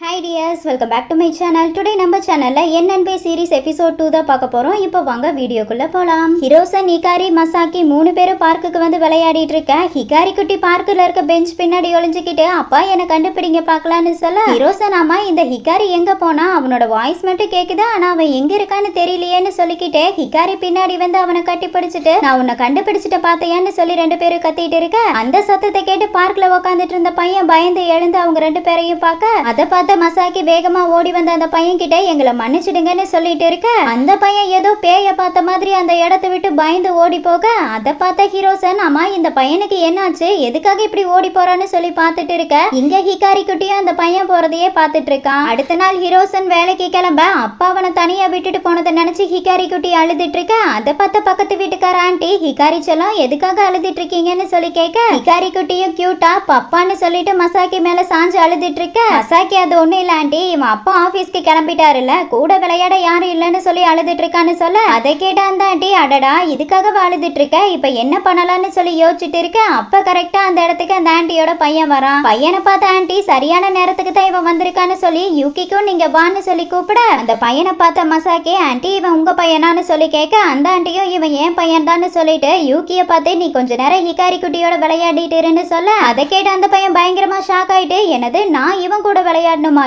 Hi dears welcome back to my channel today நம்ம சேனலில் என்என்பே series episode two தான் பார்க்க போகிறோம் இப்போ வாங்க வீடியோக்குள்ளே போகலாம் ஹிரோசன் ஹிகாரி மசாக்கி மூணு பேரும் பார்க்குக்கு வந்து விளையாடிட்டு இருக்க ஹிகாரி குட்டி பார்க்கில் இருக்க பெஞ்ச் பின்னாடி ஒழிஞ்சுக்கிட்டு அப்பா என்னை கண்டுபிடிங்க பார்க்கலான்னு சொல்ல. ஹிரோசன் அம்மா இந்த ஹிகாரி எங்கே போனா அவனோட வாய்ஸ் மட்டும் கேட்குது ஆனால் அவன் எங்கே இருக்கான்னு தெரியலையேன்னு சொல்லிக்கிட்டு ஹிகாரி பின்னாடி வந்து அவனை கட்டி பிடிச்சிட்டு நான் உன்னை கண்டுபிடிச்சிட்டு பார்த்தையான்னு சொல்லி ரெண்டு பேரும் கத்திட்டு இருக்க. அந்த சத்தத்தை கேட்டு பார்க்கில் உட்காந்துட்டு இருந்த பையன் பயந்து எழுந்து அவங்க ரெண்டு பேரையும் பார்க்க அதை பார்த்து மசாக்கி வேகமா ஓடி வந்த அந்த பையன் கிட்ட எங்களை மன்னிச்சிடுங்கன்னு சொல்லிட்டு இருக்க. அந்த பையன் ஏதோ பேய பார்த்த மாதிரி அந்த இடத்தை விட்டு பயந்து ஓடி போக அதை பார்த்த ஹீரோசன் அம்மா இந்த பையனுக்கு என்னாச்சு? எதுக்காக இப்படி ஓடி போறான்னு சொல்லி பார்த்துட்டு இருக்க? இங்க ஹிகாரி குட்டியும் அந்த பையன் போறதையே பார்த்துட்டு இருக்கான். அடுத்த நாள் ஹீரோசன் வேலைக்கு கிளம்ப அப்பா அவனை தனியா விட்டுட்டு போனதை நினைச்சு ஹிகாரி குட்டி அழுதுட்டு இருக்க. அதை பார்த்த பக்கத்து வீட்டுக்கார ஆண்டி ஹிகாரி செல்லம் எதுக்காக அழுதுட்டு இருக்கீங்கன்னு சொல்லி கேட்க ஹிகாரி குட்டியும் கியூட்டா பப்பான்னு சொல்லிட்டு மசாக்கி மேல சாஞ்சு அழுதுட்டு இருக்க. மசாக்கி அது ஒண்ணும் இல்ல ஆண்டி. இவன் அப்பா ஆபீஸ்க்கு கிளம்பிட்டாருல்ல. கூட விளையாட யாரும் இல்லைன்னு சொல்லி அழுதுட்டு இருக்கான்னு சொல்ல அதை கேட்ட அந்த ஆண்டி. அடடா இதுக்காக அழுதுட்டு இருக்க இப்ப என்ன பண்ணலாம்னு சொல்லி யோசிச்சுட்டு இருக்க. அப்ப கரெக்டா அந்த இடத்துக்கு அந்த ஆண்டியோட பையன் வரான். பையனை பார்த்த ஆண்டி சரியான நேரத்துக்கு தான் இவன் வந்திருக்கான்னு சொல்லி யூகிக்கும் நீங்க வான்னு சொல்லி கூப்பிட. அந்த பையனை பார்த்த மசாக்கே ஆண்டி இவன் உங்க பையனான்னு சொல்லி கேட்க அந்த ஆண்டியும் இவன் ஏன் பையன் தான் சொல்லிட்டு யூகிய பார்த்து நீ கொஞ்ச நேரம் ஹிகாரி குட்டியோட விளையாடிட்டு இருன்னு சொல்ல. அதை கேட்ட அந்த பையன் பயங்கரமா ஷாக் ஆயிட்டு என்னது நான் இவன் கூட விளையாடணுமா பண்ணுமா?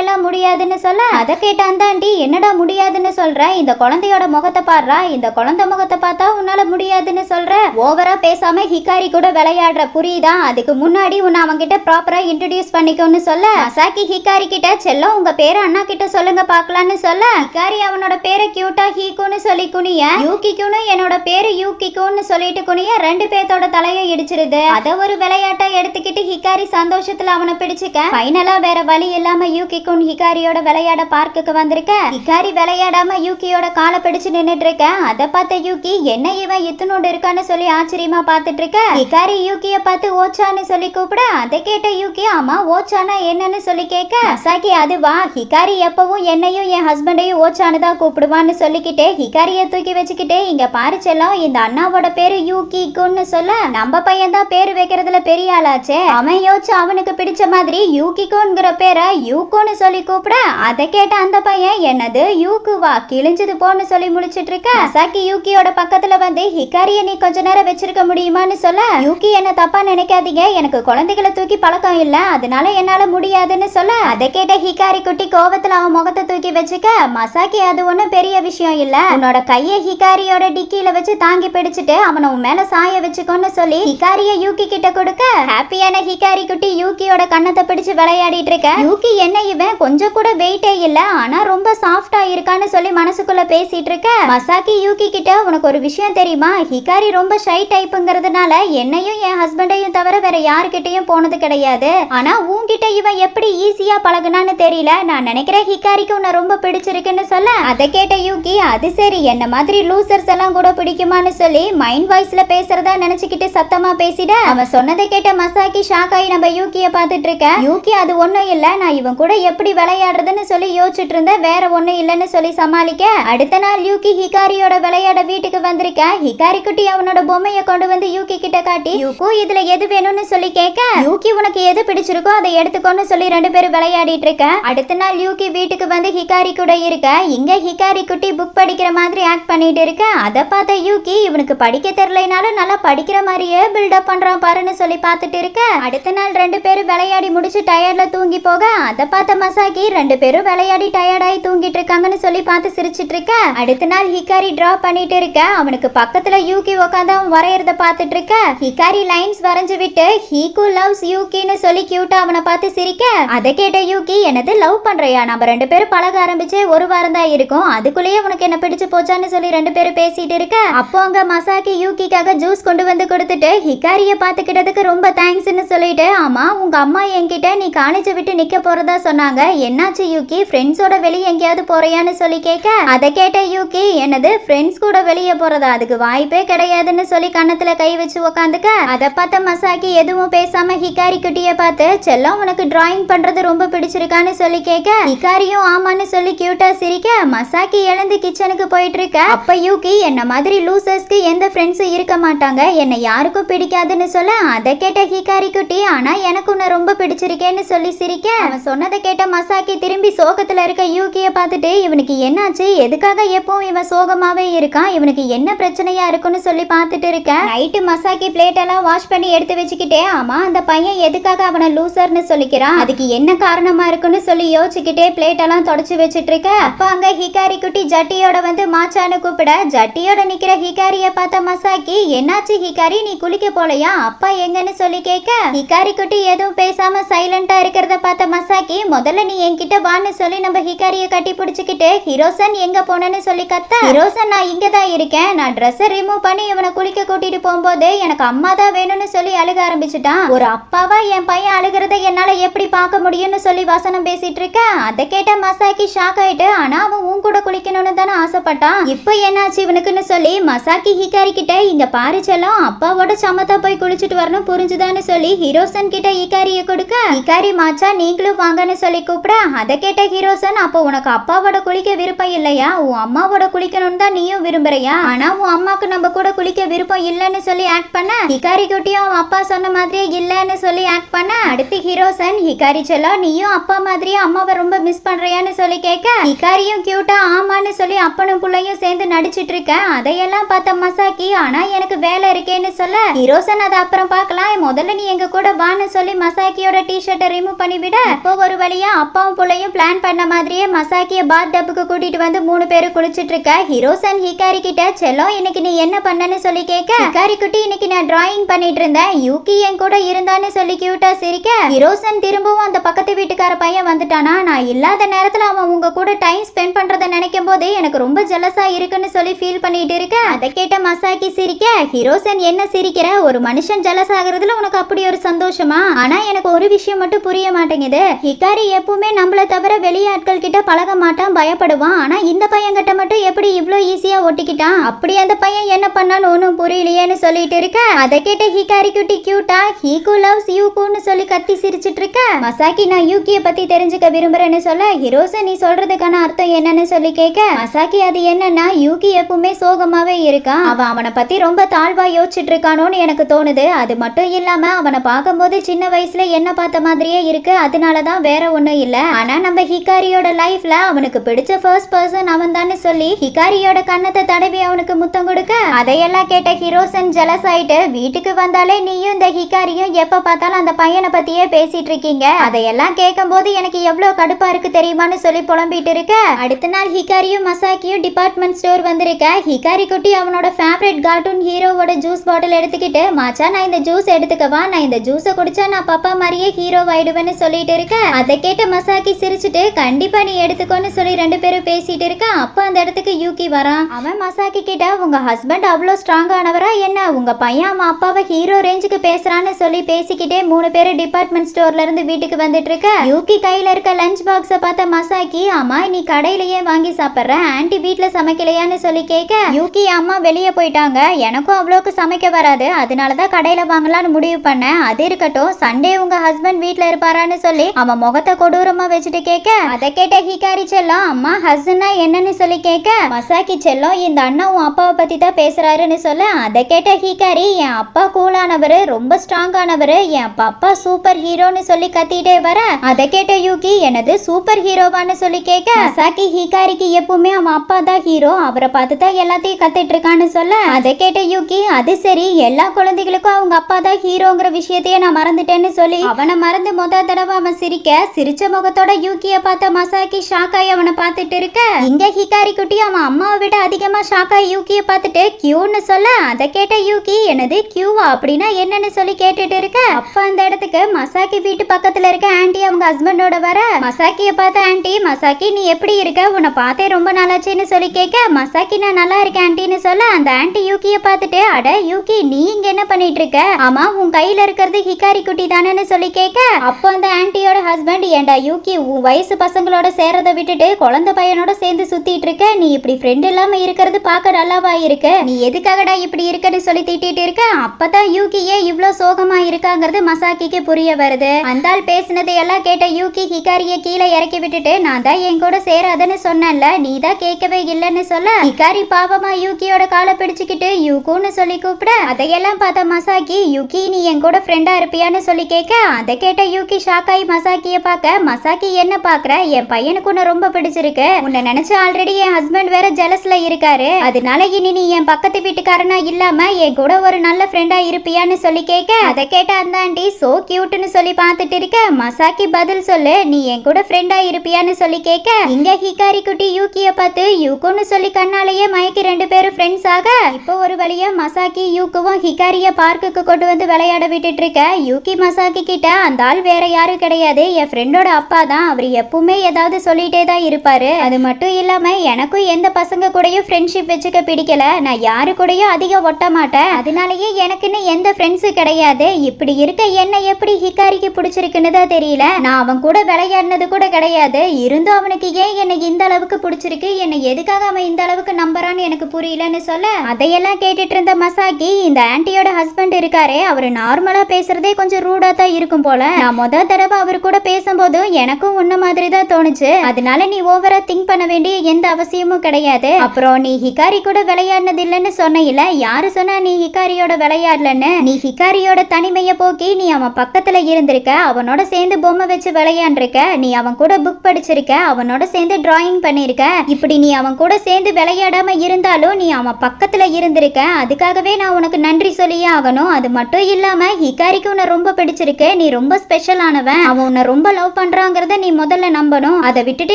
எல்லாம் முடியாதுன்னு சொல்ல? அதை கேட்டான் தாண்டி என்னடா முடியாதுன்னு சொல்ற? இந்த குழந்தையோட முகத்தை பாடுறா? இந்த குழந்தை முகத்தை பார்த்தா உன்னால முடியாதுன்னு சொல்ற? ஓவரா பேசாம ஹிகாரி கூட விளையாடுற புரியுதா? அதுக்கு முன்னாடி உன்னை அவன்கிட்ட ப்ராப்பரா இன்ட்ரடியூஸ் பண்ணிக்கோன்னு சொல்ல. அசாக்கி ஹிகாரி கிட்ட செல்லம் உங்க பேரை அண்ணா கிட்ட சொல்லுங்க பாக்கலான்னு சொல்ல. ஹிகாரி அவனோட பேரை கியூட்டா ஹீக்குன்னு சொல்லி குனிய யூகிக்குன்னு என்னோட பேரு யூகிக்குன்னு சொல்லிட்டு குனிய ரெண்டு பேர்த்தோட தலையை இடிச்சிருது. அத ஒரு விளையாட்டா எடுத்துக்கிட்டு ஹிகாரி சந்தோஷத்துல அவனை பிடிச்சுக்க. ஃபைனலா வேற வழி இல்லாம யூகிக்கும் ஹிகாரியோட விளையாட பார்க்குக்கு வந்திருக்க? ஹிகாரி விளையாடாம யூகியோட காலை பிடிச்சு நின்னுட்டு இருக்க? அதை பார்த்த யூகி என்ன இவன் இத்தனோடு இருக்கான்னு சொல்லி ஆச்சரியமா பார்த்துட்டு இருக்க? ஹிகாரி யூகிய பார்த்து ஓச்சான்னு சொல்லி கூப்பிட. அதை கேட்ட யூகி ஆமா ஓச்சானா என்னன்னு சொல்லி கேட்க? அசாக்கி அதுவா ஹிகாரி எப்பவும் என்னையும் என் ஹஸ்பண்டையும் ஓச்சான்னு தான் கூப்பிடுவான்னு சொல்லிக்கிட்டே ஹிகாரிய தூக்கி வச்சுக்கிட்டே இங்க பாரிச்செல்லாம் இந்த அண்ணாவோட பேரு யூகிக்குன்னு சொல்ல. நம்ம பையன் தான் பேரு வைக்கிறதுல பெரிய ஆளாச்சே. அவன் யோசிச்சு அவனுக்கு பிடிச்ச மாதிரி யூகிக்கோங்கிற பேரை யூகோன்னு சொல்லி கூப்பிட அதை கேட்ட அந்த பையன் என்னது யூக்குவா கிழிஞ்சது போன்னு சொல்லி முடிச்சிட்டு இருக்க அசாக்கி யூகியோட பக்கத்துல வந்து ஹிகாரிய நீ கொஞ்ச நேரம் வச்சிருக்க முடியுமான்னு சொல்ல? யூகி என்ன தப்பா நினைக்காதீங்க. எனக்கு குழந்தைகளை தூக்கி பழக்கம் இல்ல. அதனால என்னால முடியாதுன்னு சொல்ல அதை கேட்ட ஹிகாரி குட்டி கோவத்துல அவன் முகத்தை தூக்கி வச்சுக்க மசாக்கி அது ஒன்றும் பெரிய விஷயம் இல்ல. உன்னோட கையை ஹிகாரியோட டிக்கியில வச்சு தாங்கி பிடிச்சிட்டு அவனை உன் மேல சாய வச்சுக்கோன்னு சொல்லி ஹிகாரிய யூகி கிட்ட கொடுக்க ஹாப்பியான ஹிகாரி குட்டி யூகியோட கண்ணத்தை பிடிச்சு விளையாடிட்டு இருக்க. தூக்கி என்ன இவன் கொஞ்சம் கூட வெயிட்டே இல்ல. ஆனா ரொம்ப சாஃப்டா இருக்கான்னு சொல்லி மனசுக்குள்ள பேசிட்டு இருக்க. மசாக்கி யூகி கிட்ட உனக்கு ஒரு விஷயம் தெரியுமா? ஹிகாரி ரொம்ப ஷை டைப்புங்கிறதுனால என்னையும் என் ஹஸ்பண்டையும் தவிர வேற யாருக்கிட்டையும் போனது கிடையாது. ஆனா உன்கிட்ட இவன் எப்படி ஈஸியா பழகுனான்னு தெரியல. நான் நினைக்கிறேன் ஹிகாரிக்கு உன்னை ரொம்ப பிடிச்சிருக்குன்னு சொல்ல. அதை கேட்ட யூகி அது சரி என்ன மாதிரி லூசர்ஸ் எல்லாம் கூட பிடிக்குமான்னு சொல்லி மைண்ட் வாய்ஸ்ல பேசுறதா நினைச்சுக்கிட்டு சத்தமா பேசிட. அவன் சொன்னதை கேட்ட மசாக்கி ஷாக் ஆகி நம்ம யூகிய பார்த்துட்டு இருக்க. யூகி அது ஒண்ணும் இல்ல. நான் இவன் கூட எப்படி விளையாடுறதுன்னு சொல்லி யோசிச்சுட்டு இருந்தேன் வேற ஒண்ணும் இல்லைன்னு சொல்லி சமாளிக்க அடுத்த நாள் யூகி ஹிகாரியோட விளையாட வீட்டுக்கு வந்திருக்க? ஹிகாரி குட்டி அவனோட பொம்மையை கொண்டு வந்து யூகி கிட்ட காட்டி யூகு இதுல எது வேணும்னு சொல்லி கேட்க? யூகி உனக்கு எது பிடிச்சிருக்கோ அதை எடுத்துக்கோன்னு சொல்லி ரெண்டு பேரும் விளையாடிட்டு இருக்க. அடுத்த நாள் யூகி வீட்டுக்கு வந்து ஹிகாரி கூட இருக்க. இங்க ஹிகாரி குட்டி புக் படிக்கிற மாதிரி ஆக்ட் பண்ணிட்டு இருக்க. அதை பார்த்த யூகி இவனுக்கு படிக்க தெரியலனாலும் நல்லா படிக்கிற மாதிரியே பில்டப் பண்றான் பாருன்னு சொல்லி பார்த்துட்டு இருக்க. அடுத்த நாள் ரெண்டு பேரும் விளையாடி முடிச்சு டயர்ட்ல தூங்கி போக அதை பார்த்த மசாக்கி ரெண்டு பேரும் விளையாடி டயர்டாகி தூங்கிட்டு இருக்காங்கன்னு சொல்லி பார்த்து சிரிச்சிட்டு இருக்க. அடுத்த நாள் ஹிகாரி டிரா பண்ணிட்டு இருக்க. அவனுக்கு பக்கத்துல யூகி உட்காந்து அவன் வரையறத பார்த்துட்டு இருக்க. ஹிகாரி லைன்ஸ் வரைஞ்சு விட்டு ஹீகு லவ்ஸ் யூகின்னு சொல்லி கியூட்டா அவனை பார்த்து சிரிக்க. அதை கேட்ட யூகி என்னது லவ் பண்றியா? நம்ம ரெண்டு பேரும் பழக ஆரம்பிச்சே ஒரு வாரம் தான் இருக்கும். அதுக்குள்ளேயே உனக்கு என்ன பிடிச்சு போச்சான்னு சொல்லி ரெண்டு பேரும் பேசிட்டு இருக்க. அப்போ அங்க மசாக்கி யூகிக்காக ஜூஸ் கொண்டு வந்து கொடுத்துட்டு ஹிகாரிய பாத்துக்கிட்டதுக்கு ரொம்ப தேங்க்ஸ்னு சொல்லிட்டு ஆமா உங்க அம்மா என்கிட்ட நீ காலேஜை விட்டு நிக்க போறதா சொன்னாங்க. என்னாச்சு யூகி? ஃப்ரெண்ட்ஸோட வெளியே எங்கேயாவது போறியான்னு சொல்லி கேட்க அதை கேட்ட யூகி என்னது ஃப்ரெண்ட்ஸ் கூட வெளியே போறதா? அதுக்கு வாய்ப்பே கிடையாதுன்னு சொல்லி கன்னத்துல கை வச்சு உக்காந்துக்க அதை பார்த்த மசாக்கி எதுவும் பேசாம ஹிகாரி குட்டிய பார்த்து செல்லம் உனக்கு டிராயிங் பண்றது ரொம்ப ரொம்ப பிடிச்சிருக்கான்னு சொல்லி கேட்க ஹிகாரியும் ஆமான்னு சொல்லி கியூட்டா சிரிக்க மசாக்கி எழுந்து கிச்சனுக்கு போயிட்டு இருக்க அப்ப யூகி என்ன மாதிரி லூசர்ஸ்க்கு எந்த ஃப்ரெண்ட்ஸும் இருக்க மாட்டாங்க. என்னை யாருக்கும் பிடிக்காதுன்னு சொல்ல அதை கேட்ட ஹிகாரி குட்டி ஆனா எனக்கு உன்னை ரொம்ப பிடிச்சிருக்கேன்னு சொல்லி சிரிக்க. அவன் சொன்னதை கேட்ட மசாக்கி திரும்பி சோகத்துல இருக்க யூகிய பார்த்துட்டு இவனுக்கு என்னாச்சு? எதுக்காக எப்பவும் இவன் சோகமாவே இருக்கான்? இவனுக்கு என்ன பிரச்சனையா இருக்குன்னு சொல்லி பார்த்துட்டு இருக்க? நைட்டு மசாக்கி பிளேட் எல்லாம் வாஷ் பண்ணி எடுத்து வச்சுக்கிட்டே ஆமா அந்த பையன் எதுக்காக அவனை லூசர்னு சொல்லிக்கிறான்? அதுக்கு என்ன காரணமா இருக்குன்னு சொல்லி யோசிச்சுக்கிட்டே பிளேட் எல்லாம் தொடச்சு வச்சிட்டு இருக்க? அப்ப அங்க ஹிகாரி குட்டி ஜட்டியோட வந்து மாச்சான்னு கூப்பிட ஜட்டியோட நிக்கிற ஹிகாரிய பார்த்த மசாக்கி என்னாச்சு ஹிகாரி? நீ குளிக்க போலையா? அப்பா எங்கன்னு சொல்லி கேட்க ஹிகாரி குட்டி எதுவும் பேசாம சைலண்டா இருக்கிறத பார்த்த மசாக்கி முதல்ல நீ என்கிட்ட வான்னு சொல்லி நம்ம ஹிகாரிய கட்டி பிடிச்சிக்கிட்டு ஹிரோசன் எங்க போனேன்னு சொல்லி கத்த. ஹிரோசன் நான் இங்க தான் இருக்கேன். நான் ட்ரெஸ்ஸை ரிமூவ் பண்ணி இவனை குளிக்க கூட்டிட்டு போகும்போது எனக்கு அம்மா தான் வேணும்னு சொல்லி அழுக ஆரம்பிச்சுட்டான். ஒரு அப்பாவா என் பையன் அழுகிறத என்னால எப்படி பார்க்க முடியும்னு சொல்லி வசனம் பேசிட்டு இருக்க அதை கேட்ட மசாக்கி ஷாக் ஆயிட்டு ஆனா அவன் உன் கூட குளிக்கணும்னு தானே ஆசைப்பட்டான். இப்போ என்னாச்சு இவனுக்குன்னு சொல்லி மசாக்கி ஹிகாரி கிட்ட இங்க பாரிச்செல்லாம் செல்லம் அப்பாவோட சமத்தா போய் குளிச்சுட்டு வரணும் புரிஞ்சுதான்னு சொல்லி ஹீரோசன் கிட்ட ஹிகாரிய கொடுக்க. ஹிகாரி மாச்சா நீங்களும் வாங்கன்னு சொல்லி கூப்பிட அதை கேட்ட ஹீரோசன் அப்போ உனக்கு அப்பாவோட குளிக்க விருப்பம் இல்லையா? உன் அம்மாவோட குளிக்கணும்னு தான் நீயும் விரும்புறியா? ஆனா உன் அம்மாக்கு நம்ம கூட குளிக்க விருப்பம் இல்லைன்னு சொல்லி ஆக்ட் பண்ண ஹிகாரி குட்டியும் அவன் அப்பா சொன்ன மாதிரியே இல்லைன்னு சொல்லி ஆக்ட் பண்ண அடுத்து ஹீரோசன் ஹிகாரி செல்லோ நீயும் அப்பா மாதிரியே அம்மாவை ரொம்ப மிஸ் பண்றியான்னு சொல்லி கேட்க ஹிகாரியும் கியூட்டா ஆமான்னு சொல்லி அப்பனும் பிள்ளையும் சேர்ந்து நடிச்சிட்டு இருக்க அதையெல்லாம் பார்த்த மசாக்கி ஆனா எனக்கு வேலை இருக்கேன்னு சொல்ல ஹீரோசன் அதை அப்புறம் பார்க்கலாம் முதல்ல நீ எங்க கூட வான்னு சொல்லி மசாக்கியோட டிஷர்ட்டை ரிமூவ் பண்ணிவிட அப்போ ஒரு வழியா அப்பாவும் புள்ளையும் பிளான் பண்ண மாதிரியே மசாக்கிய பாத் டப்புக்கு கூட்டிட்டு வந்து மூணு பேரும் குளிச்சிட்டு இருக்க. ஹீரோசன் ஹிகாரி கிட்ட செல்லம் இன்னைக்கு நீ என்ன பண்ணன்னு சொல்லி கேட்க ஹிகாரி குட்டி இன்னைக்கு நான் டிராயிங் பண்ணிட்டு இருந்தேன். யூகி என் கூட இருந்தான்னு சொல்லி கியூட்டா சிரிக்க. ஹீரோசன் திரும்பவும் அந்த பக்கத்து வீட்டுக்கார பையன் வந்துட்டானா? நான் இல்லாத நேரத்துல அவன் உங்க கூட டைம் ஸ்பெண்ட் பண்றத நினைக்கும் போது எனக்கு ரொம்ப ஜெலஸா இருக்குன்னு சொல்லி ஃபீல் பண்ணிட்டு இருக்க. அதை கேட்ட மசாக்கி சிரிக்க. ஹீரோசன் என்ன சிரிக்கிற? ஒரு மனுஷன் ஜெலஸ் ஆகுறதுல உனக்கு அப்படி ஒரு சந்தோஷமா? ஆனா எனக்கு ஒரு விஷயம் மட்டும் புரிய மாட்டேங்குது. ஹிகாரி எப்பவுமே நம்மள தவிர வெளியாட்கள் கிட்ட பழக மாட்டான் பயப்படுவான். ஆனா இந்த பையன்கிட்ட மட்டும் எப்படி இவ்ளோ ஈஸியா ஒட்டிக்கிட்டான்? அப்படி அந்த பையன் என்ன பண்ணாலும் ஒன்றும் புரியலையேன்னு சொல்லிட்டு இருக்க? அதை கேட்ட ஹிகாரி குட்டி கியூட்டா ஹீகு லவ்ஸ் யூகுன்னு சொல்லி கத்தி சிரிச்சிட்டு இருக்க? மசாக்கி நான் யூகிய பத்தி தெரிஞ்சுக்க விரும்புறேன்னு சொல்ல ஹிரோசன் நீ சொல்றதுக்கான அர்த்தம் என்னன்னு சொல்லி கேட்க மசாக்கி அது என்னன்னா யூகி எப்பவுமே சோகமாவே இருக்கான் அவன் அவனை பத்தி ரொம்ப தாழ்வா யோசிச்சுட்டு இருக்கானோன்னு எனக்கு தோணுது. அது மட்டும் இல்லாம அவனை பார்க்கும்போது சின்ன வயசுல என்ன பார்த்த மாதிரியே இருக்கு. அதனால அதனாலதான் வேற ஒன்றும் இல்லை. ஆனால் நம்ம ஹிகாரியோட லைஃப்ல அவனுக்கு பிடிச்ச ஃபர்ஸ்ட் பர்சன் அவன் தானே சொல்லி ஹிகாரியோட கன்னத்தை தடவி அவனுக்கு முத்தம் கொடுக்க அதையெல்லாம் கேட்ட ஹீரோசன் ஜெலஸ் ஆயிட்டு வீட்டுக்கு வந்தாலே நீயும் இந்த ஹிகாரியும் எப்ப பார்த்தாலும் அந்த பையனை பத்தியே பேசிட்டு இருக்கீங்க. அதையெல்லாம் கேட்கும் போது எனக்கு எவ்வளவு கடுப்பா இருக்கு தெரியுமான்னு சொல்லி புலம்பிட்டு இருக்க. அடுத்த நாள் ஹிகாரியும் மசாக்கியும் டிபார்ட்மெண்ட் ஸ்டோர் வந்திருக்க. ஹிகாரி குட்டி அவனோட ஃபேவரட் கார்ட்டூன் ஹீரோவோட ஜூஸ் பாட்டில் எடுத்துக்கிட்டு மாச்சா நான் இந்த ஜூஸ் எடுத்துக்கவா? நான் இந்த ஜூஸை குடிச்சா நான் பாப்பா மாதிரியே ஹீரோ ஆயிடுவேன்னு சொல்லிட்டு இருக்க? அதை கேட்ட மசாக்கி சிரிச்சுட்டு கண்டிப்பா நீ எடுத்துக்கோன்னு சொல்லி ரெண்டு பேரும் பேசிட்டு இருக்க. அப்ப அந்த இடத்துக்கு யூகி வரான் அவன் மசாக்கி கிட்ட உங்க ஹஸ்பண்ட் அவ்வளோ ஸ்ட்ராங்கானவரா என்ன? உங்க பையன் அவன் அப்பாவை ஹீரோ ரேஞ்சுக்கு பேசுறான்னு சொல்லி பேசிக்கிட்டே மூணு பேரும் டிபார்ட்மெண்ட் ஸ்டோர்ல இருந்து வீட்டுக்கு வந்துட்டு இருக்க. யூகி கையில இருக்க லஞ்ச் பாக்ஸ பார்த்த மசாக்கி அம்மா நீ கடையிலேயே வாங்கி சாப்பிடுற. ஆன்ட்டி வீட்டில் சமைக்கலையான்னு சொல்லி கேட்க யூகி அம்மா வெளியே போயிட்டாங்க. எனக்கும் அவ்வளோக்கு சமைக்க வராது. அதனால தான் கடையில வாங்கலாம்னு முடிவு பண்ணேன். அது இருக்கட்டும். சண்டே உங்க ஹஸ்பண்ட் வீட்டில் இருப்பாரான்னு சொல்லி அவன் முகத்தை கொடூரமா வச்சுட்டு கேட்க அதை கேட்ட ஹிகாரி செல்லம் அம்மா ஹஸ்னா என்னன்னு சொல்லி கேட்க மசாக்கி செல்லம் இந்த அண்ணா உன் அப்பாவை பத்தி தான் பேசுறாருன்னு சொல்ல. அதை கேட்ட ஹிகாரி என் அப்பா கூலானவரு ரொம்ப ஸ்ட்ராங்கானவரு என் பப்பா சூப்பர் ஹீரோன்னு சொல்லி கத்திட்டே வர அதை கேட்ட யூகி எனது சூப்பர் ஹீரோவான்னு சொல்லி கேட்க மசாக்கி ஹிகாரிக்கு எப்பவுமே அவன் அப்பா தான் ஹீரோ அவரை பார்த்து தான் எல்லாத்தையும் கத்துட்டு இருக்கான்னு சொல்ல. அதை கேட்ட யூகி அது சரி எல்லா குழந்தைகளுக்கும் அவங்க அப்பா தான் ஹீரோங்கிற விஷயத்தையே நான் மறந்துட்டேன்னு சொல்லி அவனை மறந்து முத தடவை அவன் சிரிக்க சிரிச்ச முகத்தோட யூகிய பார்த்த மசாக்கி ஷாக்காய் அவனை பார்த்துட்டு இருக்க. இங்க ஹிகாரி குட்டி அவன் அம்மாவை விட அதிகமா ஷாக்காய் யூகிய பார்த்துட்டு கியூன்னு சொல்ல அதை கேட்ட யூகி என்னது கியூவா அப்படின்னா என்னன்னு சொல்லி கேட்டுட்டு இருக்க. அப்ப அந்த இடத்துக்கு மசாக்கி வீட்டு பக்கத்துல இருக்க ஆண்டி அவங்க ஹஸ்பண்டோட வர. மசாக்கிய பார்த்த ஆண்டி மசாக்கி நீ எப்படி இருக்க? உன்னை பார்த்தே ரொம்ப நாளாச்சுன்னு சொல்லி கேட்க மசாக்கி நான் நல்லா இருக்கேன் ஆண்டின்னு சொல்ல அந்த ஆன்ட்டி யூகிய பார்த்துட்டு அட யூகி நீ இங்க என்ன பண்ணிட்டு இருக்க? ஆமா உன் கையில இருக்கிறது ஹிகாரி குட்டி தானேன்னு சொல்லி கேட்க அப்போ அந்த ஆன்ட்டியோட ஹஸ்பண்ட் ஏண்டா யூகி உன் வயசு பசங்களோட சேர்றதை விட்டுட்டு குழந்தை பையனோட சேர்ந்து சுத்திட்டு இருக்க? நீ இப்படி ஃப்ரெண்ட் இல்லாம இருக்கிறது பார்க்க நல்லாவா இருக்கு? நீ எதுக்காகடா இப்படி இருக்கன்னு சொல்லி திட்டிட்டு இருக்க? அப்பதான் யூகி ஏன் இவ்ளோ சோகமா இருக்காங்கிறது மசாக்கிக்கு புரிய வருது. அந்த ஆள் பேசினதை எல்லாம் கேட்ட யூகி ஹிகாரிய கீழே இறக்கி விட்டுட்டு நான் தான் என் கூட சேராதன்னு சொன்னேன்ல நீ தான் கேட்கவே இல்லைன்னு சொல்ல? ஹிகாரி பாவமா யூகியோட காலை பிடிச்சுக்கிட்டு யூகுன்னு சொல்லி கூப்பிட. அதையெல்லாம் பார்த்த மசாக்கி யூகி நீ என் கூட ஃப்ரெண்டா இருப்பியான்னு சொல்லி கேட்க? அதை கேட்ட யூகி ஷாக் ஆகி மசாக்கிய பார்க்க மசாக்கி என்ன பாக்குற என் பையனுக்கு உன்னை ரொம்ப பிடிச்சிருக்கு. உன்னை நினைச்சு ஆல்ரெடி என் ஹஸ்பண்ட் வேற ஜெலஸ்ல இருக்காரு. அதனால இனி நீ என் பக்கத்து வீட்டுக்காரனா இல்லாம என் கூட ஒரு நல்ல ஃப்ரெண்டா இருப்பியான்னு சொல்லி கேட்க அதை கேட்ட அந்த ஆண்டி சோ கியூட்னு சொல்லி பார்த்துட்டு இருக்க. மசாக்கி பதில் சொல்லு. நீ என் கூட ஃப்ரெண்டா இருப்பியான்னு சொல்லி கேட்க இங்க ஹிகாரி குட்டி யூகிய பார்த்து யூக்குன்னு சொல்லி கண்ணாலேயே மயக்கி ரெண்டு பேரும் ஃப்ரெண்ட்ஸ் ஆக. இப்போ ஒரு வழியா மசாக்கி யூக்குவும் ஹிகாரிய பார்க்குக்கு கொண்டு வந்து விளையாட விட்டுட்டு இருக்க. யூகி மசாக்கி கிட்ட அந்த ஆள் வேற யாரும் கிடையாது. என் ஃப்ரெண்டோட அப்பா தான். அவர் எப்பவுமே ஏதாவது சொல்லிட்டே தான் இருப்பாரு. அது மட்டும் இல்லாம எனக்கும் எந்த பசங்க கூடயும் ஃப்ரெண்ட்ஷிப் வச்சுக்க பிடிக்கல. நான் யாரு கூடயும் அதிகம் ஒட்ட மாட்டேன். அதனாலயே எனக்குன்னு எந்த ஃப்ரெண்ட்ஸும் கிடையாது. இப்படி இருக்க என்ன எப்படி ஹிக்காரிக்கு பிடிச்சிருக்குன்னு தான் தெரியல. நான் அவன் கூட விளையாடினது கூட கிடையாது. இருந்தும் அவனுக்கு ஏன் என்னை இந்த அளவுக்கு பிடிச்சிருக்கு? என்னை எதுக்காக அவன் இந்த அளவுக்கு நம்புறான்னு எனக்கு புரியலன்னு சொல்ல அதையெல்லாம் கேட்டுட்டு இருந்த மசாக்கி இந்த ஆன்ட்டியோட ஹஸ்பண்ட் இருக்காரு அவர் நார்மலா பேசுறதே கொஞ்சம் ரூடா தான் இருக்கும் போல. நான் முத தடவை அவர் கூட பேசும்போது எனக்கும் உன்ன மாதிரி தான் தோணுச்சு. அதனால நீ ஓவரா திங்க் பண்ண வேண்டிய எந்த அவசியமும் கிடையாது. அப்புறம் நீ ஹிகாரி கூட விளையாடினது இல்லைன்னு சொன்ன யாரு சொன்னா நீ ஹிகாரியோட விளையாடலன்னு? நீ ஹிகாரியோட தனிமையை போக்கி நீ அவன் பக்கத்துல இருந்திருக்க அவனோட சேர்ந்து பொம்மை வச்சு விளையாண்டிருக்க நீ அவன் கூட புக் படிச்சிருக்க அவனோட சேர்ந்து டிராயிங் பண்ணிருக்க. இப்படி நீ அவன் கூட சேர்ந்து விளையாடாம இருந்தாலும் நீ அவன் பக்கத்துல இருந்திருக்க. அதுக்காகவே நான் உனக்கு நன்றி சொல்லியே ஆகணும். அது மட்டும் இல்லாம ஹிகாரிக்கு உன்னை ரொம்ப பிடிச்சிருக்கு. நீ ரொம்ப ஸ்பெஷலானவன் அவன் உன்னை ரொம்ப லவ் பண்ணுறாங்கிறத நீ முதல்ல நம்பணும். அதை விட்டுட்டு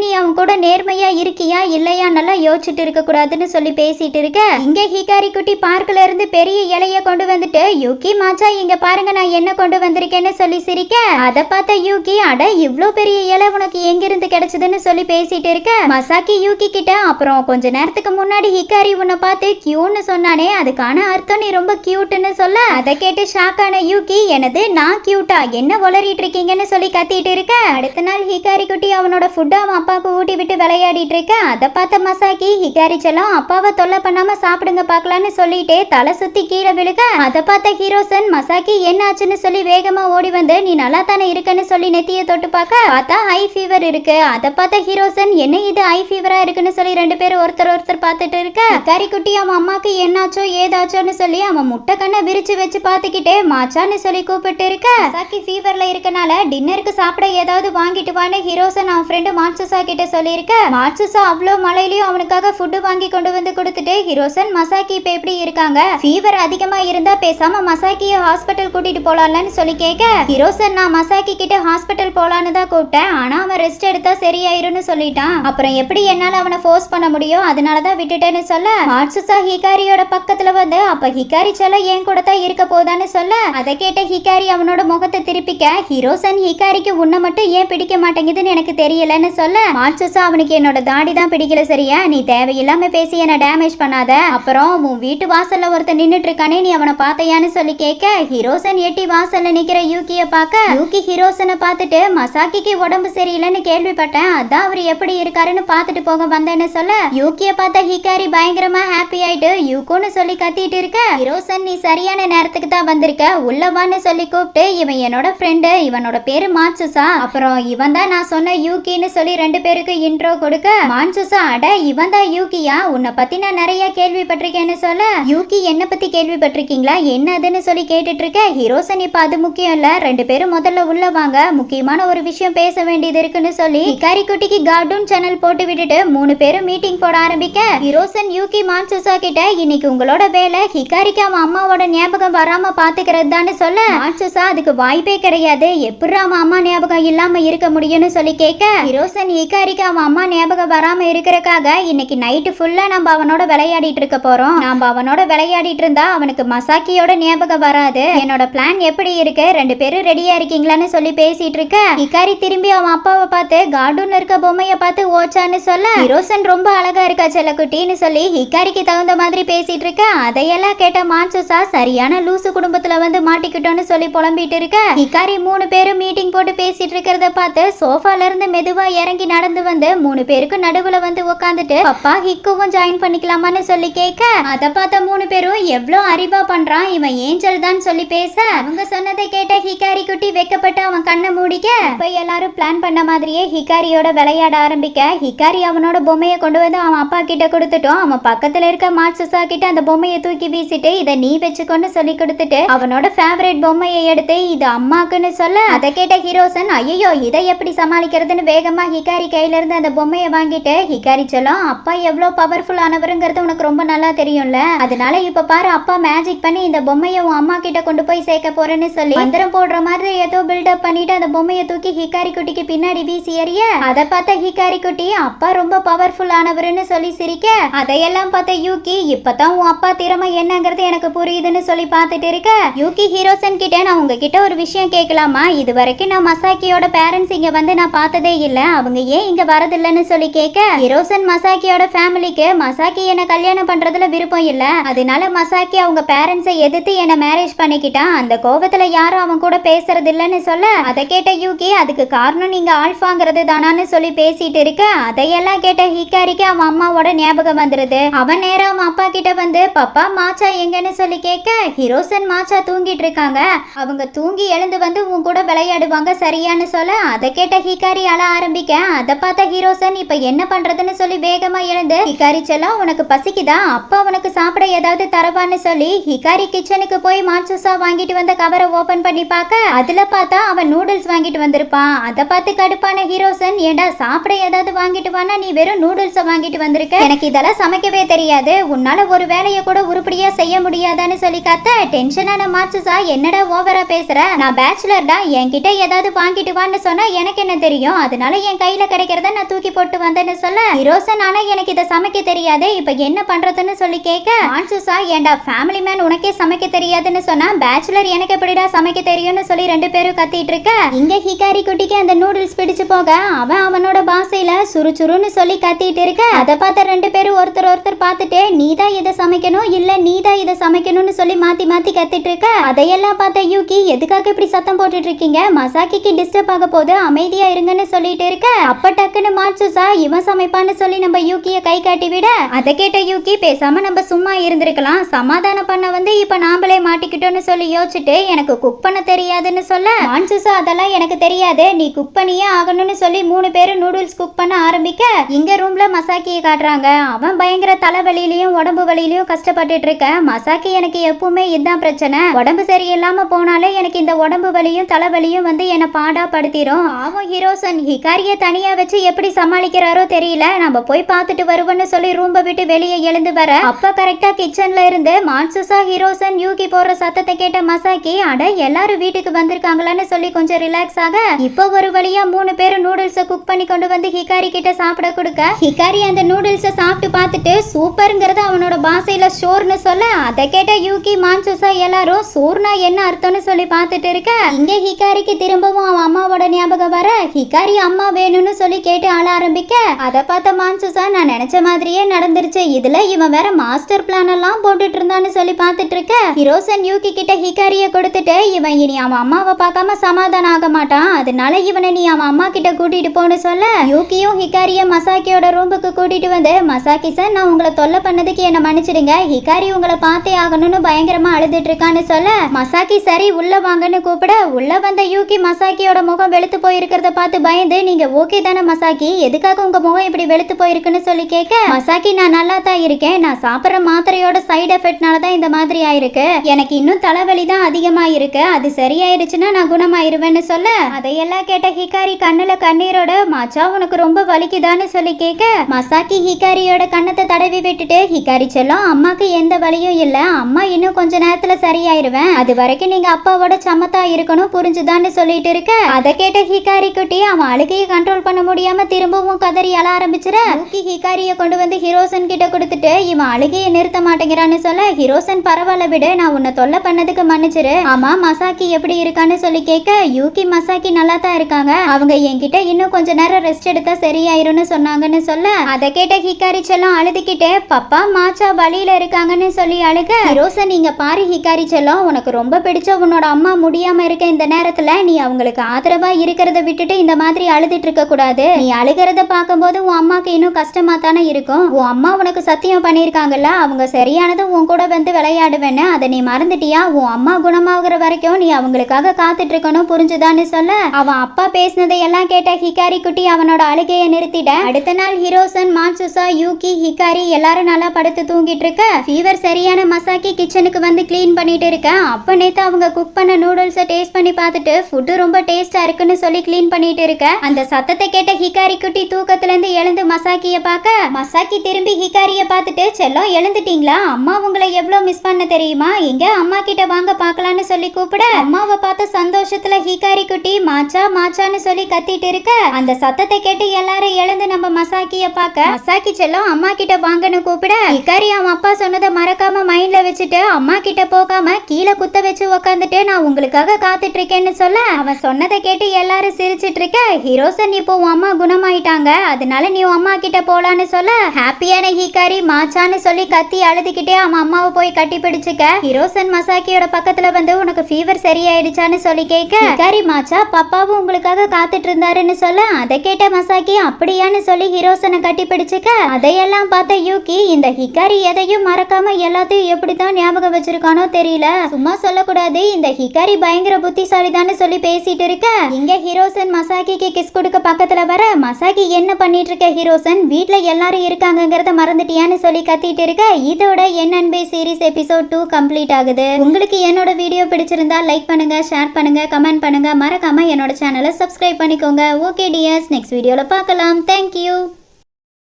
நீ அவன் கூட நேர்மையா இருக்கியா இல்லையா நல்லா யோசிச்சுட்டு இருக்க கூடாதுன்னு சொல்லி பேசிட்டு இருக்க. இங்க ஹிகாரி குட்டி பார்க்ல இருந்து பெரிய இலைய கொண்டு வந்துட்டு யூகி மாச்சா இங்க பாருங்க நான் என்ன கொண்டு வந்திருக்கேன்னு சொல்லி சிரிக்க. அதை பார்த்த யூகி அட இவ்ளோ பெரிய இலை உனக்கு எங்கிருந்து கிடைச்சதுன்னு சொல்லி பேசிட்டு இருக்க. மசாக்கி யூகி கிட்ட அப்புறம் கொஞ்ச நேரத்துக்கு முன்னாடி ஹிகாரி உன்னை பார்த்து கியூன்னு சொன்னானே அதுக்கான அர்த்தம் நீ ரொம்ப கியூட்னு சொல்ல. அதை கேட்டு ஷாக்கான யூகி எனது நான் கியூட்டா என்ன வளரிட்டு இருக்கீங்கன்னு சொல்லி கத்திட்டு இருக்க? அடுத்த நாள் ஹிகாரி குட்டி அவனோட ஃபுட்டை அவன் அப்பாவுக்கு ஊட்டி விட்டு விளையாடிட்டு இருக்க. அதை பார்த்த மசாக்கி ஹிகாரி செல்லம் அப்பாவை தொல்லை பண்ணாம சாப்பிடுங்க பார்க்கலான்னு சொல்லிட்டே தலை சுத்தி கீழே விழுக. அதை பார்த்த ஹீரோசன் மசாக்கி என்ன ஆச்சுன்னு சொல்லி வேகமா ஓடி வந்து நீ நல்லா தானே இருக்கன்னு சொல்லி நெத்திய தொட்டு பார்க்க பார்த்தா ஹை ஃபீவர் இருக்கு. அதை பார்த்த ஹீரோசன் என்ன இது ஹை ஃபீவரா இருக்குன்னு சொல்லி ரெண்டு பேரும் ஒருத்தர் ஒருத்தர் பார்த்துட்டு இருக்க? ஹிகாரி குட்டி அவன் அம்மாக்கு என்னாச்சோ ஏதாச்சோன்னு சொல்லி அவன் முட்டை கண்ணை விரிச்சு வச்சு பார்த்துக்கிட்டே மாச்சான்னு சொல்லி கூப்பிட்டு இருக்க. மசாக்கி ஃபீவர்ல இருக்கனால டின்னருக்கு சாப்பிட ஏதாவது வாங்கிட்டு வான்னு ஹீரோசன் அவன் ஃப்ரெண்டு மாட்சுசா கிட்ட சொல்லியிருக்க. மாட்சுசா அவ்வளோ மழையிலயும் அவனுக்காக ஃபுட்டு வாங்கி கொண்டு வந்து கொடுத்துட்டு ஹீரோசன் மசாக்கி இப்போ எப்படி இருக்காங்க? ஃபீவர் அதிகமா இருந்தா பேசாம மசாக்கிய ஹாஸ்பிட்டல் கூட்டிட்டு போலாம்லன்னு சொல்லி கேட்க ஹீரோசன் நான் மசாக்கி கிட்ட ஹாஸ்பிட்டல் போலான்னு தான் கூப்பிட்டேன். ஆனா அவன் ரெஸ்ட் எடுத்தா சரியாயிரும்னு சொல்லிட்டான். அப்புறம் எப்படி என்னால அவனை ஃபோர்ஸ் பண்ண முடியும்? அதனால தான் விட்டுட்டேன்னு சொல்ல. மாட்சுசா ஹிகாரியோட பக்கத்துல வந்து அப்ப ஹிகாரி செல்ல என் கூட தான் இருக்க போதான்னு சொல்ல. அதை கேட்ட ஹிகாரி அவனோட முகத்தை திருப்பிக்க ஹீரோசன் ஹிகாரிக்கு உன்னை மட்டும் ஏன் பிடிக்க மாட்டேங்குதுன்னு எனக்கு தெரியலன்னு சொல்ல? மான்சஸா அவனுக்கு என்னோட தாடி தான் பிடிக்கல சரியா? நீ தேவையில்லாம பேசி என்ன டேமேஜ் பண்ணாத. அப்புறம் உன் வீட்டு வாசல்ல ஒருத்தன் நின்னுட்டு இருக்கானே நீ அவனை பார்த்தையான்னு சொல்லி கேட்க ஹீரோசன் எட்டி வாசல்ல நிக்கிற யூகிய பார்க்க யூகி ஹீரோசனை பார்த்துட்டு மசாக்கிக்கு உடம்பு சரியில்லைன்னு கேள்விப்பட்டேன். அதான் அவர் எப்படி இருக்காருன்னு பார்த்துட்டு போக வந்தேன்னு சொல்ல யூகிய பார்த்த ஹிகாரி பயங்கரமா ஹாப்பி ஆயிட்டு யூகோன்னு சொல்லி கத்திட்டு இருக்க ஹீரோசன் நீ சரியான நேரத்துக்கு தான் வந்திருக்க உள்ளவான்னு சொல்லி கூப்பிட்டு இவன் என்னோட ஃப்ரெண்டு இவனோட பேரு மான்சுசா. அப்புறம் இவன் தான் நான் சொன்ன யூகின்னு சொல்லி ரெண்டு பேருக்கு இன்ட்ரோ கொடுக்க. மான்சுசா அட இவன் தான் யூகியா? உன்னை பத்தி நான் நிறைய கேள்விப்பட்டிருக்கேன்னு சொல்ல. யூகி என்ன பத்தி கேள்விப்பட்டிருக்கீங்களா? என்னதுன்னு சொல்லி கேட்டுட்டு இருக்க ஹீரோசன் இப்ப அது முக்கியம் இல்ல. ரெண்டு பேரும் முதல்ல உள்ள வாங்க. முக்கியமான ஒரு விஷயம் பேச வேண்டியது இருக்குன்னு சொல்லி. ஹிகாரி குட்டிக்கு கார்டூன் சேனல் போட்டு விட்டுட்டு மூணு பேரும் மீட்டிங் போட ஆரம்பிக்க. ஹீரோசன் யூகி மான்சுசா கிட்ட இன்னைக்கு உங்களோட வேலை ஹிகாரிக்கு அவன் அம்மாவோட ஞாபகம் வராம பாத்துக்கிறது தான் சொல்ல. மான்சுசா அதுக்கு வாய்ப்பே கிடையாது. எப்படி அவன் அம்மா ஞாபகம் இல்லாம இருக்க முடியும்னு சொல்லி கேட்க ஹீரோசன் இக்காரிக்கு அவன் அம்மா ஞாபகம் வராம இருக்கிறக்காக இன்னைக்கு நைட்டு ஃபுல்லா நம்ம அவனோட விளையாடிட்டு இருக்க போறோம். நாம அவனோட விளையாடிட்டு இருந்தா அவனுக்கு மசாக்கியோட ஞாபகம் வராது. என்னோட பிளான் எப்படி இருக்கு? ரெண்டு பேரும் ரெடியா இருக்கீங்களான்னு சொல்லி பேசிட்டு இருக்க. ஹிகாரி திரும்பி அவன் அப்பாவை பார்த்து கார்டூன்ல இருக்க பொம்மைய பார்த்து ஓச்சான்னு சொல்ல. ஹிரோசன் ரொம்ப அழகா இருக்கா செல்லக்குட்டின்னு சொல்லி ஹிகாரிக்கு தகுந்த மாதிரி பேசிட்டு இருக்க. அதையெல்லாம் கேட்ட மான்சுசா சரியான லூசு குடும்பத்துல வந்து மாட்டிக்கிட்டோன்னு சொல்லி புலம்பிட்டு இருக்க. ஹிகாரி மூணு பேரும் மீட்டிங் போட்டு பேசிட்டு இருக்கிறத பார்த்து சோஃபால இருந்து மெதுவா இறங்கி நடந்து வந்து மூணு பேருக்கு நடுவுல வந்து உட்காந்துட்டு பப்பா ஹிக்குவும் ஜாயின் பண்ணிக்கலாமான்னு சொல்லி கேட்க அத பார்த்த மூணு பேரும் எவ்வளோ அறிவா பண்றான்? இவன் ஏஞ்சல் தான் சொல்லி பேச? அவங்க சொன்னதை கேட்ட ஹிகாரி குட்டி வைக்கப்பட்டு அவன் கண்ணை மூடிக்க போய் எல்லாரும் பிளான் பண்ண மாதிரியே ஹிகாரியோட விளையாட ஆரம்பிக்க. ஹிகாரி அவனோட பொம்மையை கொண்டு வந்து அவன் அப்பா கிட்ட கொடுத்துட்டோம். அவன் பக்கத்துல இருக்க மாட்சுசா கிட்ட அந்த பொம்மையை தூக்கி வீசிட்டு இதை நீ வச்சுக்கோன்னு சொல்லி கொடுத்துட்டு அவனோட ஃபேவரட் பொம்மையை எடுத்து இது அம்மாக்குன்னு சொல்ல? அதை கேட்ட ஹீரோசன் ஐயோ இதை எப்படி சமாளிக்கிறதுன்னு வேகமா ஹிகாரி கையில இருந்து அந்த பொம்மையை வாங்கிட்டு ஹிகாரி சொல்லும் அப்பா எவ்வளோ பவர்ஃபுல் ஆனவருங்கிறது உனக்கு ரொம்ப நல்லா தெரியும்ல. அதனால இப்போ பாரு அப்பா மேஜிக் பண்ணி இந்த பொம்மையை உன் அம்மா கிட்ட கொண்டு போய் சேர்க்க போறேன்னு சொல்லி மந்திரம் போடுற மாதிரி ஏதோ பில்டப் பண்ணிட்டு அந்த பொம்மையை தூக்கி ஹிகாரி குட்டிக்கு பின்னாடி வீசி எறிய அதை பார்த்த ஹிகாரி குட்டி அப்பா ரொம்ப பவர்ஃபுல் ஆனவருன்னு சொல்லி சிரிக்க அதையெல்லாம் பார்த்த யூகி இப்பதான் உன் அப்பா திறமை என்னங்கிறது எனக்கு புரியுதுன்னு சொல்லி பார்த்துட்டு இருக்க. யூகி ஹீரோசன் கிட்ட நான் உங்ககிட்ட ஒரு விஷயம் கேட்கலாமா? இது வரைக்கும் நான் மசாக்கியோட பேரண்ட்ஸ் இங்க வந்து நான் பார்த்ததே இல்ல. அவங்க ஏன் இங்க வரதில்லைன்னு சொல்லி கேட்க ஹீரோசன் மசாக்கியோட ஃபேமிலிக்கு மசாக்கி என்ன கல்யாணம் பண்றதுல விருப்பம் இல்ல. அதனால மசாக்கி அவங்க பேரண்ட்ஸை எதிர்த்து என்ன மேரேஜ் பண்ணிக்கிட்டான் அந்த கோபத்துல யாரும் அவன் கூட பேசுறது இல்லைன்னு சொல்ல அதை கேட்ட யூகி அதுக்கு காரணம் நீங்க ஆல்ஃபாங்கிறது தானான்னு சொல்லி பேசிட்டு இருக்க. அதையெல்லாம் கேட்ட ஹிகாரிக்கு அவன் அம்மாவோட ஞாபகம் வந்துருது. அவன் நேரம் அவன் அப்பா கிட்ட வந்து பாப்பா மாச்சா எங்கன்னு சொல்லி கேட்க ஹிரோசன் மாச்சா தூங்கிட்டு இருக்காங்க. அவங்க தூங்கி எழுந்து வந்து உன் கூட விளையாடுவாங்க சரியான்னு சொல்ல அதை கேட்ட ஹிகாரி அழ ஆரம்பிக்க அதை பார்த்த ஹீரோசன் இப்ப என்ன பண்றதுன்னு சொல்லி வேகமா எழுந்து ஹிகாரி செல்லம் உனக்கு பசிக்குதா? அப்பா உனக்கு சாப்பிட ஏதாவது தரவான்னு சொல்லி ஹிகாரி கிச்சனுக்கு போய் மான்சுசா வாங்கிட்டு வந்த கவரை ஓபன் பண்ணி பார்க்க அதுல பார்த்தா அவன் நூடுல்ஸ் வாங்கிட்டு வந்திருப்பான். அதை பார்த்து கடுப்பான ஹீரோசன் ஏண்டா சாப்பிட ஏதாவது வாங்கிட்டு வானா? நீ வெறும் நூடுல்ஸை வாங்கிட்டு வந்திருக்க. எனக்கு இதெல்லாம் சமைக்கவே தெரியாது. உன்னால ஒரு வேலையை கூட உருப்படியா செய்ய முடியாதான்னு சொல்லி கத்த டென்ஷனான மான்சுசா என்னடா ஓவரா பேசுற? நான் பேச்சுலர்டா என்கிட்ட ஏதாவது வாங்கிட்டு வான்னு சொன்னா எனக்கு என்ன தெரியும்? அதனால என் கையில கிடைக்கிறத நான் தூக்கி போட்டு வந்தேன்னு சொல்ல. ஹீரோசன் ஆனா எனக்கு இதை சமைக்க தெரியாது. இப்ப என்ன பண்றதுன்னு சொல்லி கேட்க மான்சுசா ஏண்டா ஃபேமிலி மேன் உனக்கே சமைக்க தெரியாதுன்னு சொன்னா பேச்சுலர் எனக்கு எப்படிடா சமைக்க தெரியும்னு சொல்லி ரெண்டு பேரும் கத்திட்டு இருக்க. இங்க ஹிகாரி குட்டிக்கு அந்த நூடுல்ஸ் பிடிச்சு போக அவன் அவனோட பாசையில சுறுசுறுன்னு சொல்லி கத்திட்டு இருக்க. அதை பார்த்த ரெண்டு பேரும் ஒருத்தர் ஒருத்தர் பார்த்துட்டு நீ தான் இதை சமைக்கணும்? இல்ல நீ தான் இதை சமைக்கணும்னு சொல்லி மாத்தி மாத்தி கத்திட்டு இருக்க. அதையெல்லாம் பார்த்த யூகி எதுக்காக இப்படி சத்தம் போட்டுட்டு இருக்கீங்க? மசாக்கிக்கு டிஸ்டர்ப் ஆக போது அமைதியா இருங்கன்னு சொல்லிட்டு இருக்க. அப்ப டக்குன்னு மாட்சுசா இவன் சமைப்பான்னு சொல்லி நம்ம யூகிய கை காட்டி விட. அதை கேட்ட யூகி பேசாம நம்ம சும்மா இருந்திருக்கலாம். சமாதானம் பண்ண வந்து இப்ப நாமளே மாட்டிக்கிட்டோம்னு சொல்லி யோசிச்சுட்டு எனக்கு குக் பண்ண தெரியாதுன்னு சொல்ல. மான்சுசா அதெல்லாம் எனக்கு தெரியாது. நீ குக் பண்ணியே ஆகணும்னு சொல்லி மூணு பேரும் நூடுல்ஸ் குக் பண்ண ஆரம்பிக்க. இங்க ரூம்ல மசாக்கியை காட்டுறாங்க. அவன் பயங்கர தலைவலியிலயும் உடம்பு வலியிலயும் கஷ்டப்பட்டுட்டு இருக்க. மசாக்கி எனக்கு எப்பவுமே இதுதான் பிரச்சனை. உடம்பு சரியில்லாம போனாலே எனக்கு இந்த உடம்பு வலியும் தலைவலியும் வந்து என்னை பாடா படுத்திரும் ஆவும் ஹீரோசன் ஹிகாரியை தனியா வச்சு எப்படி சமாளிக்கிறாரோ தெரியல. நம்ம போய் பார்த்துட்டு வருவோம்னு சொல்லி ரூம்ப விட்டு வெளியே எழுந்து வர. அப்ப கரெக்டா கிச்சன்ல இருந்து மான்சுசா ஹீரோசன் யூகி போடுற சத்தத்தை கேட்ட மசாக்கி அட எல்லாரும் வீட்டுக்கு வந்திருக்காங்களான்னு சொல்லி கொஞ்சம் ரிலாக்ஸ் ஆக. இப்போ ஒரு வழியா மூணு பேரும் நூடுல்ஸை குக் பண்ணி கொண்டு வந்து ஹிகாரி கிட்ட சாப்பிட கொடுக்க. ஹிகாரி அந்த நூடுல்ஸை சாப்பிட்டு பார்த்துட்டு சூப்பருங்கிறது அவனோட பாஷையில ஷோர்னு சொல்ல. அதை கேட்ட யூகி மான்சுசா எல்லாரும் சோர்னா என்ன அர்த்தம்னு சொல்லி பார்த்துட்டு இருக்க. இங்க ஹிகாரிக்கு திரும்ப திரும்பவும் அவன் அம்மாவோட ஞாபகம் வர ஹிகாரி அம்மா வேணும்னு சொல்லி கேட்டு ஆள ஆரம்பிக்க அதை பார்த்த மான்சுசா நான் நினைச்ச மாதிரியே நடந்துருச்சு. இதுல இவன் வேற மாஸ்டர் பிளான் எல்லாம் போட்டுட்டு இருந்தான்னு சொல்லி பார்த்துட்டு இருக்க. ஹிரோசன் யூகி கிட்ட ஹிகாரிய கொடுத்துட்டு இவன் இனி அவன் அம்மாவை பார்க்காம சமாதானம் ஆக மாட்டான். அதனால இவனை நீ அவன் அம்மா கிட்ட கூட்டிட்டு போன்னு சொல்ல. யூகியும் ஹிகாரிய மசாக்கியோட ரூமுக்கு கூட்டிட்டு வந்து மசாக்கி சார் நான் உங்களை தொல்லை பண்ணதுக்கு என்ன மன்னிச்சிடுங்க. ஹிகாரி உங்களை பார்த்தே ஆகணும்னு பயங்கரமா அழுதுட்டு இருக்கான்னு சொல்ல. மசாக்கி சரி உள்ள வாங்கன்னு கூப்பிட. உள்ள வந்த யூகி மசாக்கியோட முகம் வெளுத்து போயிருக்கிறத பார்த்து பயந்து நீங்க ஓகே தானே மசாக்கி எதுக்காக உங்க முகம் இப்படி வெளுத்து போயிருக்குன்னு சொல்லி கேட்க மசாக்கி நான் நல்லா தான் இருக்கேன். நான் சாப்பிட்ற மாத்திரையோட சைடு எஃபெக்ட்னால தான் இந்த மாதிரி ஆயிருக்கு. எனக்கு இன்னும் தலைவலி தான் அதிகமா இருக்கு அது சரியாயிருச்சுன்னா நான் குணமாயிருவேன்னு சொல்ல. அதையெல்லாம் கேட்ட ஹிகாரி கண்ணுல கண்ணீரோட மாச்சா உனக்கு ரொம்ப வலிக்குதான்னு சொல்லி கேட்க மசாக்கி ஹிகாரியோட கண்ணத்தை தடவி விட்டுட்டு ஹிகாரி செல்லம் அம்மாக்கு எந்த வலியும் இல்ல. அம்மா இன்னும் கொஞ்ச நேரத்துல சரியாயிருவேன். அது வரைக்கும் நீங்க அப்பாவோட சமத்தா இருக்கணும். புரிஞ்சுதான்னு சொல்லி சொல்லிட்டு இருக்க அதை கேட்ட ஹிகாரி குட்டி அவன் அழுகையை கண்ட்ரோல் பண்ண முடியாம திரும்பவும் கதறி அழ ஆரம்பிச்சிட யூகி ஹிகாரிய கொண்டு வந்து ஹீரோசன் கிட்ட கொடுத்துட்டு இவன் அழுகையை நிறுத்த மாட்டேங்கிறான்னு சொல்ல ஹீரோசன் பரவாயில்ல விடு நான் உன்னை தொல்லை பண்ணதுக்கு மன்னிச்சிரு. ஆமா மசாக்கி எப்படி இருக்கான்னு சொல்லி கேட்க யூகி மசாக்கி நல்லா தான் இருக்காங்க. அவங்க என்கிட்ட இன்னும் கொஞ்ச நேரம் ரெஸ்ட் எடுத்தா சரியாயிரும்னு சொன்னாங்கன்னு சொல்ல அதை கேட்ட ஹிகாரி செல்லம் அழுதுகிட்டே பப்பா மாச்சா வழியில இருக்காங்கன்னு சொல்லி அழுக. ஹீரோசன் நீங்க பாரு ஹிகாரி செல்லம் உனக்கு ரொம்ப பிடிச்ச உன்னோட அம்மா முடியாம இருக்க இந்த நேரத்துல நீ அவங்களுக்கு ஆதரவா இருக்கிறத விட்டுட்டு இந்த மாதிரி அழுதுட்டு இருக்க கூடாது. நீ அழுகிறத பார்க்கும்போது உன் அம்மாக்கு இன்னும் கஷ்டமா தானே இருக்கும். உன் அம்மா உனக்கு சத்தியம் பண்ணியிருக்காங்கல்ல அவங்க சரியானதும் உன் கூட வந்து விளையாடுவேன்னு அதை நீ மறந்துட்டியா? உன் அம்மா குணமாகிற வரைக்கும் நீ அவங்களுக்காக காத்துட்டு இருக்கணும் புரிஞ்சுதான்னு சொல்ல. அவன் அப்பா பேசினதை எல்லாம் கேட்ட ஹிகாரி குட்டி அவனோட அழுகையை நிறுத்திட அடுத்த நாள் ஹீரோசன் மான்சுசா யூகி ஹிகாரி எல்லாரும் நல்லா படுத்து தூங்கிட்டு இருக்க. ஃபீவர் சரியான மசாக்கி கிச்சனுக்கு வந்து கிளீன் பண்ணிட்டு இருக்க. அப்ப நேத்து அவங்க குக் பண்ண நூடுல்ஸை டேஸ்ட் பண்ணி பார்த்துட்டு ஃபுட்டு ரொம்ப டேஸ்டா இருக்குன்னு சொல்லி க்ளீன் பண்ணிட்டு இருக்க. அந்த சத்தத்தை கேட்ட ஹிகாரி குட்டி தூக்கத்துல இருந்து எழுந்து மசாக்கிய பார்க்க மசாக்கி திரும்பி ஹிகாரிய பார்த்துட்டு செல்லம் எழுந்துட்டீங்களா? அம்மா உங்களை எவ்வளவு மிஸ் பண்ண தெரியுமா? எங்க அம்மா கிட்ட வாங்க பார்க்கலான்னு சொல்லி கூப்பிட அம்மாவை பார்த்த சந்தோஷத்துல ஹிகாரி குட்டி மாச்சா மாச்சான்னு சொல்லி கத்திட்டு இருக்க. அந்த சத்தத்தை கேட்டு எல்லாரும் எழுந்து நம்ம மசாக்கிய பார்க்க மசாக்கி செல்லம் அம்மா கிட்ட வாங்கன்னு கூப்பிட ஹிகாரி அவன் அப்பா சொன்னதை மறக்காம மைண்ட்ல வச்சுட்டு அம்மா கிட்ட போகாம கீழே குத்த வச்சு உக்காந்துட்டு நான் உங்களுக்காக காத்துட்டு இருக்கேன்னு சொல்ல அவன் சொன்னதை கேட்டு எல்லாரும் சிரிச்சிட்டு இருக்க ஹீரோசன் இப்போ உன் அம்மா குணமாயிட்டாங்க. அதனால நீ உன் அம்மா கிட்ட போலான்னு சொல்ல ஹாப்பியான ஹீகாரி மாச்சான்னு சொல்லி கத்தி அழுதுகிட்டே அவன் அம்மாவை போய் கட்டி பிடிச்சுக்க. ஹீரோசன் மசாக்கியோட பக்கத்துல வந்து உனக்கு ஃபீவர் சரியாயிடுச்சான்னு சொல்லி கேட்க ஹிகாரி மாச்சா பப்பாவும் உங்களுக்காக காத்துட்டு இருந்தாருன்னு சொல்ல அதை கேட்ட மசாக்கி அப்படியான்னு சொல்லி ஹீரோசனை கட்டி பிடிச்சுக்க அதையெல்லாம் பார்த்த யூகி இந்த ஹிகாரி எதையும் மறக்காம எல்லாத்தையும் எப்படிதான் ஞாபகம் வச்சிருக்கானோ தெரியல. சும்மா சொல்லக்கூடாது இந்த ஹிகாரி பயங்கர புத்திசாலிதான்னு சொல்லி பேசிட்டு இருக்க இங்க ஹீரோசன் மசாக்கிக்கு கிஸ் கொடுக்க பக்கத்துல வர மசாக்கி என்ன பண்ணிட்டு இருக்க ஹீரோசன்? வீட்டுல எல்லாரும் இருக்காங்கங்கறத மறந்துட்டியான்னு சொல்லி கத்திட்டு இருக்க இதோட என் அன்பே சீரிஸ் எபிசோட் டூ கம்ப்ளீட் ஆகுது. உங்களுக்கு என்னோட வீடியோ பிடிச்சிருந்தா லைக் பண்ணுங்க ஷேர் பண்ணுங்க கமெண்ட் பண்ணுங்க. மறக்காம என்னோட சேனலை சப்ஸ்கிரைப் பண்ணிக்கோங்க. ஓகே டியர்ஸ் நெக்ஸ்ட் வீடியோல பார்க்கலாம். தேங்க்யூ